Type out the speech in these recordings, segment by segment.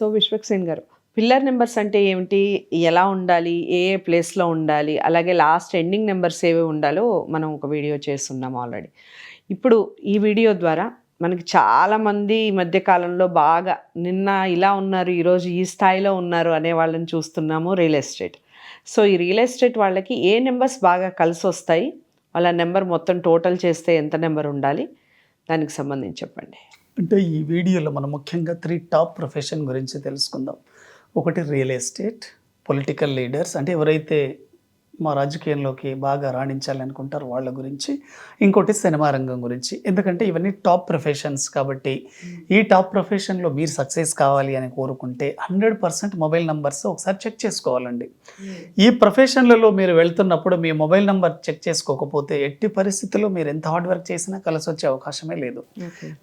So Vishwaksen గారు pillar numbers అంటే ఏమిటి? ఎలా ఉండాలి? ఏ ఏ ప్లేస్లో ఉండాలి? అలాగే లాస్ట్ ఎండింగ్ నెంబర్స్ ఏవి ఉండాలో మనం ఒక వీడియో చేస్తున్నాం ఆల్రెడీ. ఇప్పుడు ఈ వీడియో ద్వారా మనకి చాలామంది ఈ మధ్యకాలంలో బాగా నిన్న ఇలా ఉన్నారు ఈరోజు ఈ స్థాయిలో ఉన్నారు అనే వాళ్ళని చూస్తున్నాము రియల్ ఎస్టేట్. సో ఈ రియల్ ఎస్టేట్ వాళ్ళకి ఏ నెంబర్స్ బాగా కలిసి వస్తాయి? వాళ్ళ నెంబర్ మొత్తం టోటల్ చేస్తే ఎంత నెంబర్ ఉండాలి? దానికి సంబంధించి చెప్పండి. అంటే ఈ వీడియోలో మనం ముఖ్యంగా త్రీ టాప్ ప్రొఫెషన్ గురించి తెలుసుకుందాం. ఒకటి రియల్ ఎస్టేట్ పొలిటికల్ లీడర్స్ అంటే ఎవరైతే మా రాజకీయంలోకి బాగా రాణించాలి అనుకుంటారో వాళ్ళ గురించి. ఇంకోటి సినిమా రంగం గురించి. ఎందుకంటే ఇవన్నీ టాప్ ప్రొఫెషన్స్ కాబట్టి ఈ టాప్ ప్రొఫెషన్లో మీరు సక్సెస్ కావాలి అని కోరుకుంటే హండ్రెడ్ పర్సెంట్ మొబైల్ నంబర్స్ ఒకసారి చెక్ చేసుకోవాలండి. ఈ ప్రొఫెషన్లలో మీరు వెళ్తున్నప్పుడు మీ మొబైల్ నంబర్ చెక్ చేసుకోకపోతే ఎట్టి పరిస్థితుల్లో మీరు ఎంత హార్డ్ వర్క్ చేసినా కలిసి వచ్చే అవకాశమే లేదు.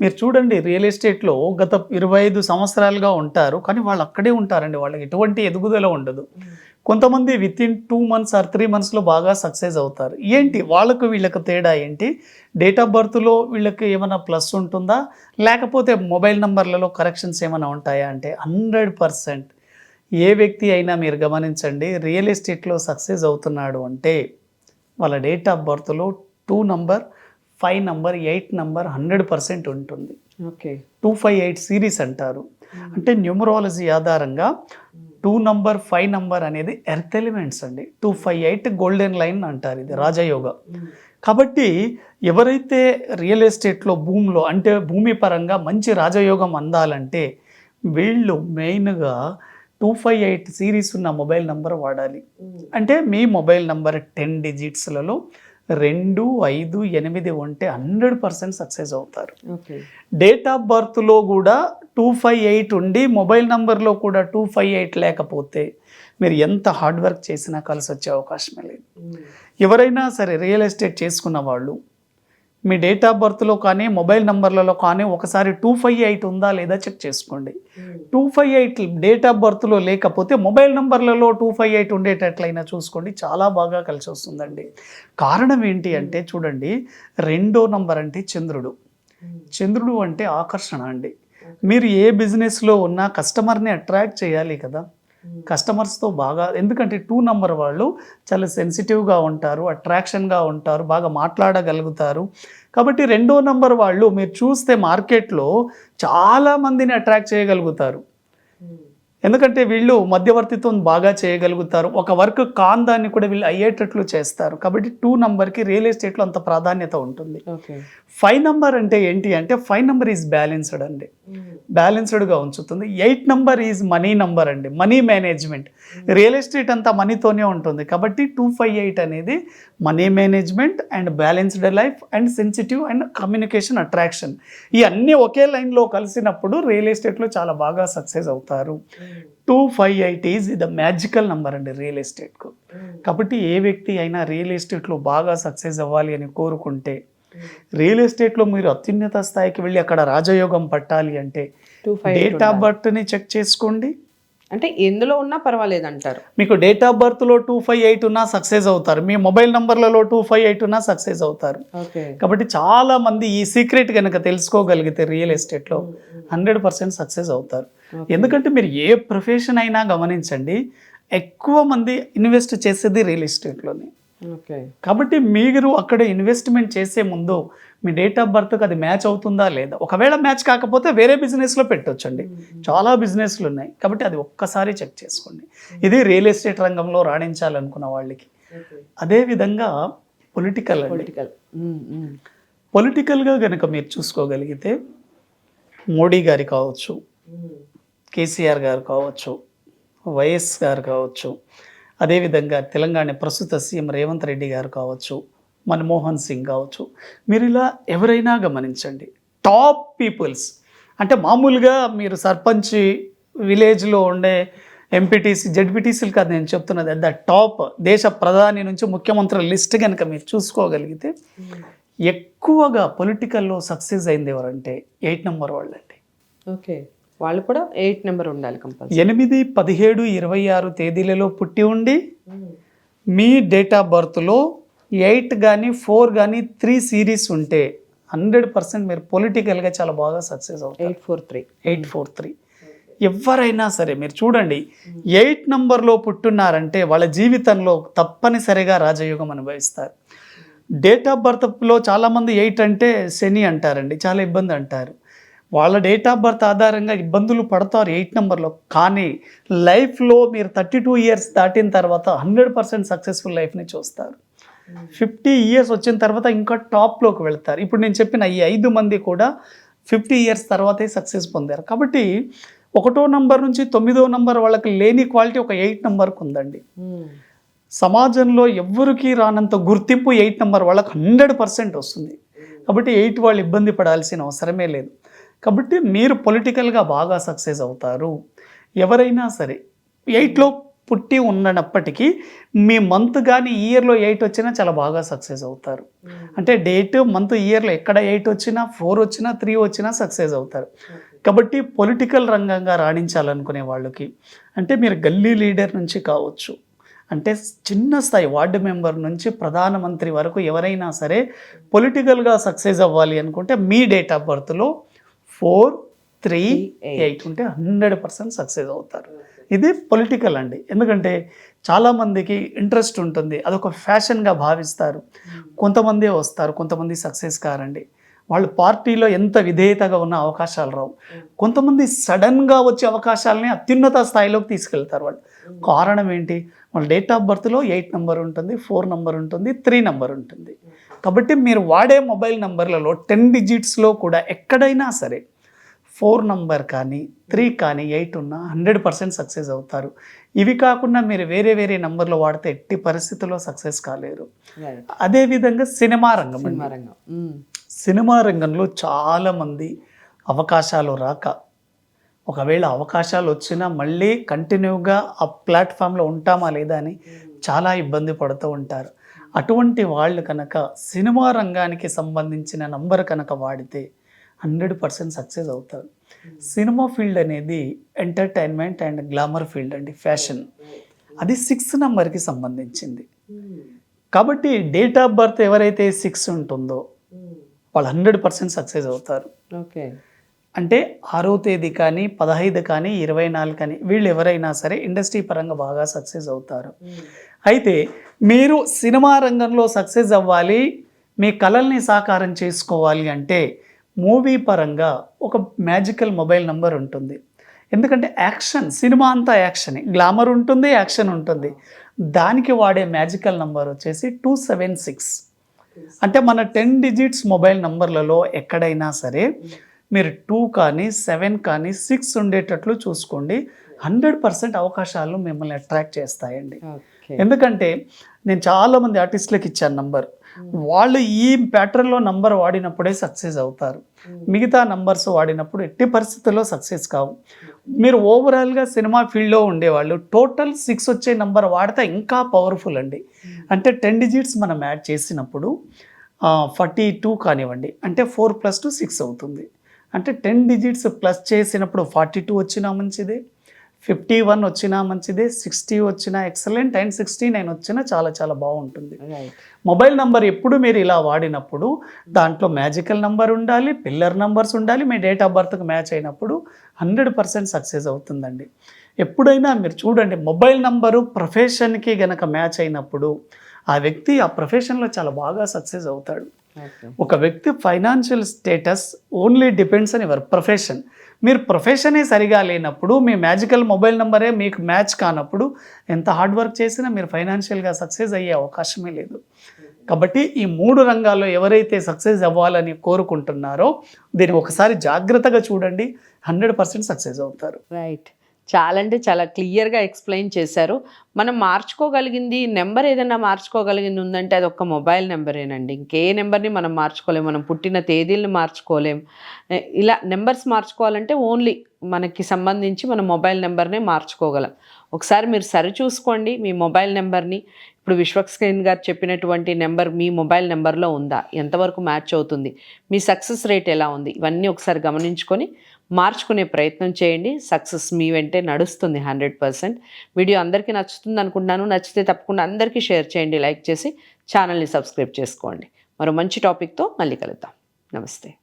మీరు చూడండి రియల్ ఎస్టేట్లో గత ఇరవై ఐదు సంవత్సరాలుగా ఉంటారు కానీ వాళ్ళు అక్కడే ఉంటారండి. వాళ్ళకి ఎటువంటి ఎదుగుదల ఉండదు. కొంతమంది within two months or three మంత్స్లో బాగా సక్సెస్ అవుతారు. ఏంటి? వాళ్ళకు వీళ్ళకి తేడా ఏంటి? డేట్ ఆఫ్ బర్త్లో వీళ్ళకి ఏమైనా ప్లస్ ఉంటుందా? లేకపోతే మొబైల్ నంబర్లలో కరెక్షన్స్ ఏమైనా ఉంటాయా అంటే హండ్రెడ్ పర్సెంట్ ఏ వ్యక్తి అయినా మీరు గమనించండి రియల్ ఎస్టేట్లో సక్సెస్ అవుతున్నాడు అంటే వాళ్ళ date of బర్త్లో two number five number eight number hundred percent ఉంటుంది. Okay. Two five eight series అంటారు. అంటే న్యూమరాలజీ ఆధారంగా టూ నంబర్ ఫైవ్ నంబర్ అనేది ఎర్త్ ఎలిమెంట్స్ అండి. Two five eight golden line అంటారు ఇది రాజయోగ. కాబట్టి ఎవరైతే రియల్ ఎస్టేట్లో భూమిలో అంటే భూమి పరంగా మంచి రాజయోగం అందాలంటే వీళ్ళు మెయిన్గా టూ ఫైవ్ ఎయిట్ సిరీస్ ఉన్న మొబైల్ నంబర్ వాడాలి. అంటే మీ మొబైల్ నంబర్ టెన్ డిజిట్స్లలో రెండు ఐదు ఎనిమిది ఉంటే హండ్రెడ్ పర్సెంట్ సక్సెస్ అవుతారు. డేట్ ఆఫ్ బర్త్లో కూడా టూ ఫైవ్ ఎయిట్ ఉండి మొబైల్ నంబర్లో కూడా టూ ఫైవ్ ఎయిట్ లేకపోతే మీరు ఎంత హార్డ్ వర్క్ చేసినా కలిసి వచ్చే అవకాశమే లేదు. ఎవరైనా సరే రియల్ ఎస్టేట్ చేసుకున్న వాళ్ళు మీ డేట్ ఆఫ్ బర్త్లో కానీ మొబైల్ నంబర్లలో కానీ ఒకసారి టూ ఫైవ్ ఎయిట్ ఉందా లేదా చెక్ చేసుకోండి. Two five eight date of బర్త్లో లేకపోతే మొబైల్ నంబర్లలో టూ ఫైవ్ ఎయిట్ ఉండేటట్లయినా చూసుకోండి. చాలా బాగా కలిసి వస్తుందండి. కారణం ఏంటి అంటే చూడండి రెండో నంబర్ అంటే చంద్రుడు. చంద్రుడు అంటే ఆకర్షణ అండి. మీరు ఏ బిజినెస్లో ఉన్నా కస్టమర్ని అట్రాక్ట్ చేయాలి కదా. కస్టమర్స్తో బాగా ఎందుకంటే టూ నంబర్ వాళ్ళు చాలా సెన్సిటివ్గా ఉంటారు అట్రాక్షన్గా ఉంటారు బాగా మాట్లాడగలుగుతారు. కాబట్టి రెండో నంబర్ వాళ్ళు మీరు చూస్తే మార్కెట్లో చాలా మందిని అట్రాక్ట్ చేయగలుగుతారు. ఎందుకంటే వీళ్ళు మధ్యవర్తిత్వం బాగా చేయగలుగుతారు. ఒక వర్క్ కాన్ దాన్ని కూడా వీళ్ళు అయ్యేటట్లు చేస్తారు. కాబట్టి టూ నంబర్కి రియల్ ఎస్టేట్లో అంత ప్రాధాన్యత ఉంటుంది. ఫైవ్ నంబర్ అంటే ఏంటి అంటే ఫైవ్ నంబర్ ఈజ్ బ్యాలెన్స్డ్ అండి. బ్యాలెన్స్డ్గా ఉంచుతుంది. Eight number is money number అండి. Money management. రియల్ ఎస్టేట్ అంతా మనీతోనే ఉంటుంది. కాబట్టి టూ ఫైవ్ ఎయిట్ అనేది money management and balanced life and sensitive and communication attraction. ఈ అన్నీ ఒకే లైన్లో కలిసినప్పుడు రియల్ ఎస్టేట్లో చాలా బాగా సక్సెస్ అవుతారు. Two five eight is the magical number అండి రియల్ ఎస్టేట్కు. కాబట్టి ఏ వ్యక్తి అయినా రియల్ ఎస్టేట్లో బాగా సక్సెస్ అవ్వాలి అని కోరుకుంటే రియల్ ఎస్టేట్లో మీరు అత్యున్నత స్థాయికి వెళ్ళి అక్కడ రాజయోగం పట్టాలి అంటే డేట్ ఆఫ్ బర్త్ని చెక్ చేసుకోండి. అంటే ఎందులో ఉన్నా పర్వాలేదు అంటారు మీకు డేట్ ఆఫ్ బర్త్లో టూ ఫైవ్ ఎయిట్ ఉన్నా సక్సెస్ అవుతారు. మీ మొబైల్ నంబర్లలో టూ ఫైవ్ ఎయిట్ ఉన్నా సక్సెస్ అవుతారు. కాబట్టి చాలా మంది ఈ సీక్రెట్ కనుక తెలుసుకోగలిగితే రియల్ ఎస్టేట్లో హండ్రెడ్ పర్సెంట్ సక్సెస్ అవుతారు. ఎందుకంటే మీరు ఏ ప్రొఫెషన్ అయినా గమనించండి ఎక్కువ మంది ఇన్వెస్ట్ చేసేది రియల్ ఎస్టేట్లోనే. ఓకే. కాబట్టి మీరు అక్కడ ఇన్వెస్ట్మెంట్ చేసే ముందు మీ డేట్ ఆఫ్ బర్త్కి అది మ్యాచ్ అవుతుందా లేదా? ఒకవేళ మ్యాచ్ కాకపోతే వేరే బిజినెస్లో పెట్టొచ్చండి. చాలా బిజినెస్లు ఉన్నాయి. కాబట్టి అది ఒక్కసారి చెక్ చేసుకోండి. ఇది రియల్ ఎస్టేట్ రంగంలో రాణించాలనుకున్న వాళ్ళకి. అదేవిధంగా పొలిటికల్ పొలిటికల్ పొలిటికల్గా కనుక మీరు చూసుకోగలిగితే మోడీ గారి కావచ్చు కేసీఆర్ గారు కావచ్చు వైఎస్ గారు కావచ్చు అదేవిధంగా తెలంగాణ ప్రస్తుత సీఎం రేవంత్ రెడ్డి గారు కావచ్చు మన్మోహన్ సింగ్ కావచ్చు. మీరు ఇలా ఎవరైనా గమనించండి. Top peoples. అంటే మామూలుగా మీరు సర్పంచ్ విలేజ్లో ఉండే ఎంపీటీసీ జడ్పీటీసీలు కాదు నేను చెప్తున్నది. ద టాప్ దేశ ప్రధాని నుంచి ముఖ్యమంత్రుల లిస్ట్ కనుక మీరు చూసుకోగలిగితే ఎక్కువగా పొలిటికల్లో సక్సెస్ అయింది ఎవరంటే ఎయిట్ నెంబర్ వాళ్ళండి. ఓకే. వాళ్ళు కూడా ఎయిట్ నెంబర్ ఉండాలి కంపల్సరీ. ఎనిమిది పదిహేడు ఇరవై ఆరు తేదీలలో పుట్టి ఉండి మీ డేట్ ఆఫ్ బర్త్లో ఎయిట్ కానీ ఫోర్ కానీ త్రీ సిరీస్ ఉంటే హండ్రెడ్ పర్సెంట్ మీరు పొలిటికల్గా చాలా బాగా సక్సెస్ అవుతారు. Eight four three. Eight four three. ఎవరైనా సరే మీరు చూడండి ఎయిట్ నంబర్లో పుట్టున్నారంటే వాళ్ళ జీవితంలో తప్పనిసరిగా రాజయోగం అనుభవిస్తారు. డేట్ ఆఫ్ బర్త్లో చాలామంది ఎయిట్ అంటే శని అంటారండి చాలా ఇబ్బంది అంటారు. వాళ్ళ డేట్ ఆఫ్ బర్త్ ఆధారంగా ఇబ్బందులు పడతారు ఎయిట్ నెంబర్లో. కానీ లైఫ్లో మీరు థర్టీ టూ ఇయర్స్ దాటిన తర్వాత హండ్రెడ్ పర్సెంట్ సక్సెస్ఫుల్ లైఫ్ని చూస్తారు. ఫిఫ్టీ ఇయర్స్ వచ్చిన తర్వాత ఇంకా టాప్లోకి వెళ్తారు. ఇప్పుడు నేను చెప్పిన ఈ ఐదు మంది కూడా ఫిఫ్టీ ఇయర్స్ తర్వాతే సక్సెస్ పొందారు. కాబట్టి ఒకటో నంబర్ నుంచి తొమ్మిదో నంబర్ వాళ్ళకి లేని క్వాలిటీ ఒక ఎయిట్ నెంబర్కి ఉందండి. సమాజంలో ఎవ్వరికీ రానంత గుర్తింపు ఎయిట్ నెంబర్ వాళ్ళకి హండ్రెడ్ పర్సెంట్ వస్తుంది. కాబట్టి ఎయిట్ వాళ్ళు ఇబ్బంది పడాల్సిన అవసరమే లేదు. కాబట్టి మీరు పొలిటికల్గా బాగా సక్సెస్ అవుతారు. ఎవరైనా సరే ఎయిట్లో పుట్టి ఉన్నప్పటికీ మీ మంత్ కానీ ఇయర్లో ఎయిట్ వచ్చినా చాలా బాగా సక్సెస్ అవుతారు. అంటే డేట్ మంత్ ఇయర్లో ఎక్కడ ఎయిట్ వచ్చినా ఫోర్ వచ్చినా త్రీ వచ్చినా సక్సెస్ అవుతారు. కాబట్టి పొలిటికల్ రంగంగా రాణించాలనుకునే వాళ్ళకి అంటే మీరు గల్లీ లీడర్ నుంచి కావచ్చు అంటే చిన్న స్థాయి వార్డు మెంబర్ నుంచి ప్రధానమంత్రి వరకు ఎవరైనా సరే పొలిటికల్గా సక్సెస్ అవ్వాలి అనుకుంటే మీ డేట్ ఆఫ్ బర్త్లో ఫోర్ త్రీ ఎయిట్ ఉంటే హండ్రెడ్ పర్సెంట్ సక్సెస్ అవుతారు. ఇది పొలిటికల్ అండి. ఎందుకంటే చాలామందికి ఇంట్రెస్ట్ ఉంటుంది. అదొక ఫ్యాషన్గా భావిస్తారు. కొంతమందే వస్తారు. కొంతమంది సక్సెస్ కారండి. వాళ్ళు పార్టీలో ఎంత విధేయతగా ఉన్న అవకాశాలు రావు. కొంతమంది సడన్గా వచ్చే అవకాశాలని అత్యున్నత స్థాయిలోకి తీసుకెళ్తారు వాళ్ళు. కారణం ఏంటి? వాళ్ళ డేట్ ఆఫ్ బర్త్లో ఎయిట్ నెంబర్ ఉంటుంది ఫోర్ నెంబర్ ఉంటుంది త్రీ నెంబర్ ఉంటుంది. కాబట్టి మీరు వాడే మొబైల్ నంబర్లలో టెన్ డిజిట్స్లో కూడా ఎక్కడైనా సరే ఫోర్ నంబర్ కానీ త్రీ కానీ ఎయిట్ ఉన్నా హండ్రెడ్ పర్సెంట్ సక్సెస్ అవుతారు. ఇవి కాకుండా మీరు వేరే వేరే నంబర్లు వాడితే ఎట్టి పరిస్థితుల్లో సక్సెస్ కాలేరు. అదేవిధంగా సినిమా రంగం. సినిమా రంగం. సినిమా రంగంలో చాలామంది అవకాశాలు రాక ఒకవేళ అవకాశాలు వచ్చినా మళ్ళీ కంటిన్యూగా ఆ ప్లాట్ఫామ్లో ఉంటామా లేదా అని చాలా ఇబ్బంది పడుతూ ఉంటారు. అటువంటి వాళ్ళు కనుక సినిమా రంగానికి సంబంధించిన నంబర్ కనుక వాడితే హండ్రెడ్ పర్సెంట్ సక్సెస్ అవుతారు. సినిమా ఫీల్డ్ అనేది ఎంటర్టైన్మెంట్ అండ్ గ్లామర్ ఫీల్డ్ అండి ఫ్యాషన్. అది సిక్స్ నెంబర్కి సంబంధించింది. కాబట్టి డేట్ ఆఫ్ బర్త్ ఎవరైతే సిక్స్ ఉంటుందో వాళ్ళు హండ్రెడ్ పర్సెంట్ సక్సెస్ అవుతారు. ఓకే. అంటే ఆరో తేదీ కానీ పదహైదు కానీ ఇరవై నాలుగు కానీ వీళ్ళు ఎవరైనా సరే ఇండస్ట్రీ పరంగా బాగా సక్సెస్ అవుతారు. అయితే మీరు సినిమా రంగంలో సక్సెస్ అవ్వాలి మీ కళల్ని సాకారం చేసుకోవాలి అంటే మూవీ పరంగా ఒక మ్యాజికల్ మొబైల్ నంబర్ ఉంటుంది. ఎందుకంటే యాక్షన్ సినిమా అంతా యాక్షన్ గ్లామర్ ఉంటుంది యాక్షన్ ఉంటుంది. దానికి వాడే మ్యాజికల్ నంబర్ వచ్చేసి టూ సెవెన్ సిక్స్. అంటే మన టెన్ డిజిట్స్ మొబైల్ నంబర్లలో ఎక్కడైనా సరే మీరు టూ కానీ సెవెన్ కానీ సిక్స్ ఉండేటట్లు చూసుకోండి. హండ్రెడ్ పర్సెంట్ అవకాశాలు మిమ్మల్ని అట్రాక్ట్ చేస్తాయండి. ఎందుకంటే నేను చాలా మంది ఆర్టిస్టులకు ఇచ్చాను నంబర్. వాళ్ళు ఈ ప్యాటర్న్లో నంబర్ వాడినప్పుడే సక్సెస్ అవుతారు. మిగతా నంబర్స్ వాడినప్పుడు ఎట్టి పరిస్థితుల్లో సక్సెస్ కావు. మీరు ఓవరాల్గా సినిమా ఫీల్డ్లో ఉండేవాళ్ళు టోటల్ సిక్స్ వచ్చే నంబర్ వాడితే ఇంకా పవర్ఫుల్ అండి. అంటే టెన్ డిజిట్స్ మనం యాడ్ చేసినప్పుడు ఫార్టీ టూ కానివ్వండి అంటే ఫోర్ ప్లస్ టూ సిక్స్ అవుతుంది. అంటే టెన్ డిజిట్స్ ప్లస్ చేసినప్పుడు ఫార్టీ టూ వచ్చినా మంచిదే. ఫిఫ్టీ వన్ వచ్చినా మంచిదే సిక్స్టీ వచ్చినా ఎక్సలెంట్ అండ్ సిక్స్టీ నైన్ వచ్చినా చాలా చాలా బాగుంటుంది. మొబైల్ నంబర్ ఎప్పుడు మీరు ఇలా వాడినప్పుడు దాంట్లో మ్యాజికల్ నంబర్ ఉండాలి పిల్లర్ నంబర్స్ ఉండాలి మీ డేట్ ఆఫ్ బర్త్కి మ్యాచ్ అయినప్పుడు హండ్రెడ్ పర్సెంట్ సక్సెస్ అవుతుందండి. ఎప్పుడైనా మీరు చూడండి మొబైల్ నంబరు ప్రొఫెషన్కి గనక మ్యాచ్ అయినప్పుడు ఆ వ్యక్తి ఆ ప్రొఫెషన్లో చాలా బాగా సక్సెస్ అవుతాడు. ఒక వ్యక్తి financial status only depends on your profession. మీరు ప్రొఫెషనే సరిగా లేనప్పుడు మీ మ్యాజికల్ మొబైల్ నెంబరే మీకు మ్యాచ్ కానప్పుడు ఎంత హార్డ్ వర్క్ చేసినా మీరు ఫైనాన్షియల్గా సక్సెస్ అయ్యే అవకాశమే లేదు. కాబట్టి ఈ మూడు రంగాల్లో ఎవరైతే సక్సెస్ అవ్వాలని కోరుకుంటున్నారో దీన్ని ఒకసారి జాగ్రత్తగా చూడండి. హండ్రెడ్ పర్సెంట్ సక్సెస్ అవుతారు. రైట్ చాలా అంటే చాలా క్లియర్గా ఎక్స్ప్లెయిన్ చేశారు. మనం మార్చుకోగలిగింది నెంబర్ ఏదైనా మార్చుకోగలిగింది ఉందంటే అది ఒక్క మొబైల్ నెంబరేనండి. ఇంకే నెంబర్ని మనం మార్చుకోలేం మనం పుట్టిన తేదీలను మార్చుకోలేం. ఇలా నెంబర్స్ మార్చుకోవాలంటే ఓన్లీ మనకి సంబంధించి మన మొబైల్ నెంబర్నే మార్చుకోగలం. ఒకసారి మీరు సరి చూసుకోండి మీ మొబైల్ నెంబర్ని. ఇప్పుడు విశ్వక్సేన్ గారు చెప్పినటువంటి నెంబర్ మీ మొబైల్ నెంబర్లో ఉందా? ఎంతవరకు మ్యాచ్ అవుతుంది? మీ సక్సెస్ రేట్ ఎలా ఉంది? ఇవన్నీ ఒకసారి గమనించుకొని మార్చుకునే ప్రయత్నం చేయండి. సక్సెస్ మీ వెంటే నడుస్తుంది హండ్రెడ్ పర్సెంట్. వీడియో అందరికీ నచ్చుతుంది అనుకుంటున్నాను. నచ్చితే తప్పకుండా అందరికీ షేర్ చేయండి లైక్ చేసి ఛానల్ని సబ్స్క్రైబ్ చేసుకోండి. మరో మంచి టాపిక్తో మళ్ళీ కలుద్దాం. నమస్తే.